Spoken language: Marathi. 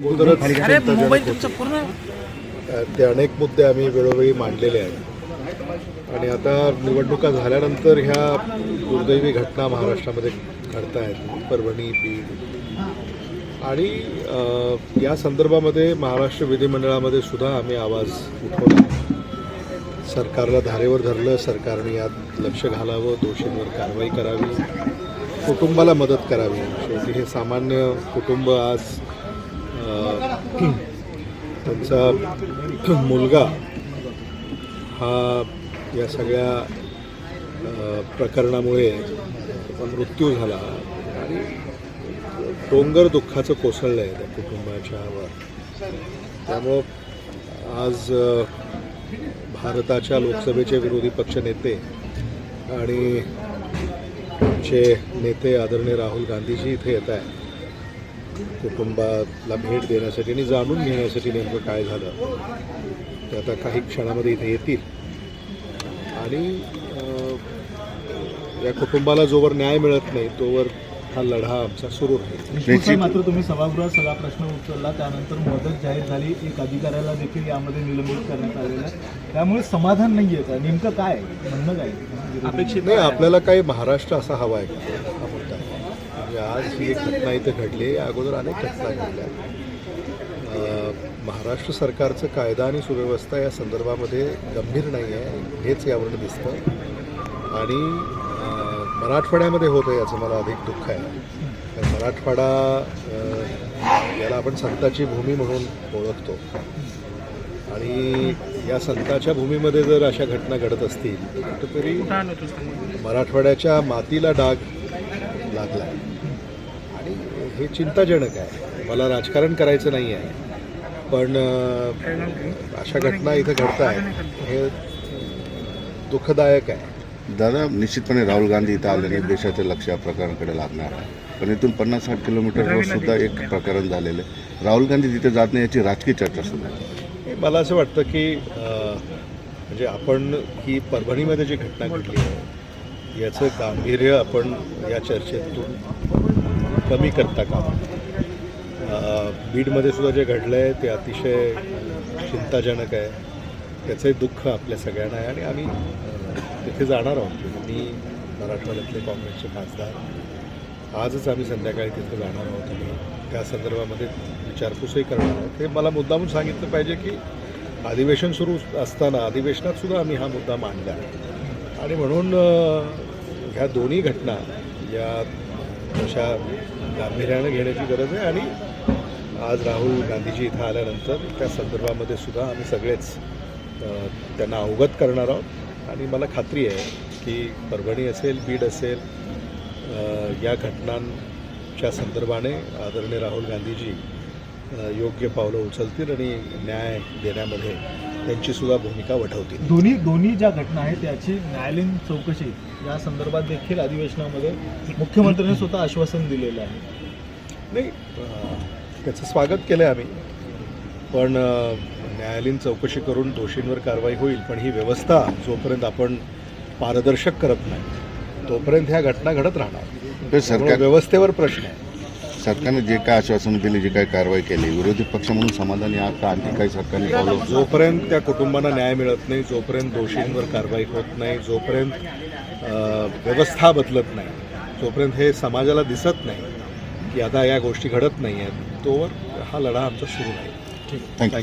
अगोदरच अरे चिंताजनक मोबाईल होते. तुमचा पूर्ण ते अनेक मुद्दे आम्ही वेळोवेळी मांडलेले आहेत. आणि आता निवडणुका झाल्यानंतर ह्या दुर्दैवी घटना महाराष्ट्रामध्ये घडत आहेत परभणी बीड. आणि या संदर्भामध्ये महाराष्ट्र विधिमंडळामध्ये सुद्धा आम्ही आवाज उठवला. सरकारला धारेवर धरलं सरकारने यात लक्ष घालावं दोषींवर कारवाई करावी कुटुंबाला मदत करावी. शेवटी हे सामान्य कुटुंब आज त्यांचा मुलगा हा या सगळ्या प्रकरणामुळे मृत्यू झाला. आणि डोंगर दुःखाचं कोसळलं आहे त्या कुटुंबाच्यावर त्यामुळं आज भारताच्या लोकसभेचे विरोधी पक्ष नेते आणि आमचे नेते आदरणीय राहुल गांधीजी इथे येत आहे कुटुंबाला भेट देण्यासाठी आणि जाणून घेण्यासाठी नेमकं काय झालं ते आता काही क्षणामध्ये इथे येतील आणि या कुटुंबाला जोवर न्याय मिळत नाही तोवर हा लढा आमचा सुरू राहील निश्चित मात्र तुम्ही सभागृहात सगळा प्रश्न उचलला त्यानंतर मदत जाहीर झाली एक अधिकाऱ्याला देखील यामध्ये निलंबित करण्यात आलेलं आहे त्यामुळे समाधान नाही आहे का नेमकं काय आहे? म्हणणं काय? अपेक्षित नाही आपल्याला काही महाराष्ट्र असा हवा आहे का. म्हणजे आज ही एक घटना इथं घडली या अगोदर अनेक घटना घडल्या. महाराष्ट्र सरकारचं कायदा आणि सुव्यवस्था या संदर्भामध्ये गंभीर नाही आहे. हेच यावरून दिसतं. आणि मराठवाड्यामध्ये होतं याचं मला अधिक दुःख आहे. कारण मराठवाडा याला आपण संताची भूमी म्हणून ओळखतो. आणि या संताच्या भूमीमध्ये जर अशा घटना घडत असतील तर तरी मराठवाड्याच्या मातीला डाग लागला हे चिंताजनक आहे. मला राजकारण करायचं नाही आहे पण अशा घटना इथं घडत आहेत हे दुःखदायक आहे. दादा निश्चितपणे राहुल गांधी इथं आल्याने देशाचे लक्ष या प्रकरणाकडे लागणार आहे. पण इथून पन्नास साठ किलोमीटरवर सुद्धा एक प्रकरण झालेलं आहे. राहुल गांधी तिथे जात नाही याची राजकीय चर्चा सुरू आहे. मला असं वाटतं की म्हणजे आपण ही परभणीमध्ये जी घटना घडली आहे याचं गांभीर्य आपण या चर्चेतून कमी करता का? बीडमध्ये सुद्धा जे घडलं आहे ते अतिशय चिंताजनक आहे. त्याचंही दुःख आपल्या सगळ्यांना आहे आणि आम्ही तिथे जाणार आहोत. मी मराठवाड्यातले काँग्रेसचे खासदार. आजच आम्ही संध्याकाळी तिथे जाणार आहोत आणि त्या संदर्भामध्ये विचारपूसही करणार आहोत. हे मला मुद्दामून सांगितलं पाहिजे की अधिवेशन सुरू असताना अधिवेशनात सुद्धा आम्ही हा मुद्दा मांडला. आणि म्हणून ह्या दोन्ही घटना या अशा गांभीर्यानं घेण्याची गरज आहे आणि आज राहुल गांधीजी इथं आल्यानंतर त्या संदर्भामध्ये सुद्धा आम्ही सगळेच त्यांना अवगत करणार आहोत. आणि मला खात्री आहे की परभणी असेल बीड असेल या घटनांच्या संदर्भाने आदरणीय राहुल गांधीजी योग्य पावलं उचलतील आणि न्याय देण्यामध्ये त्यांची सुद्धा भूमिका वठवतील. दोन्ही दोन्ही ज्या घटना आहेत त्याची न्यायालयीन चौकशी या संदर्भात देखील अधिवेशनामध्ये मुख्यमंत्र्यांनी स्वतः आश्वासन दिलेलं आहे. नाही त्याचं स्वागत केलं आहे आम्ही. पण न्यायालयीन चौकशी करून दोषींवर कारवाई होईल पण ही व्यवस्था जोपर्यंत आपण पारदर्शक करत नाही तोपर्यंत ह्या घटना घडत राहणार. व्यवस्थेवर प्रश्न आहे. सरकारने जे काय आश्वासन दिली जे काय कारवाई केली विरोधी पक्ष म्हणून समाधानी आहात का? आणखी काही सरकारने? जोपर्यंत त्या कुटुंबांना न्याय मिळत नाही जोपर्यंत दोषींवर कारवाई होत नाही जोपर्यंत व्यवस्था बदलत नाही जोपर्यंत हे समाजाला दिसत नाही की आता या गोष्टी घडत नाही आहेत तोवर हा लढा आमचा सुरू थँक्यू थँक्यू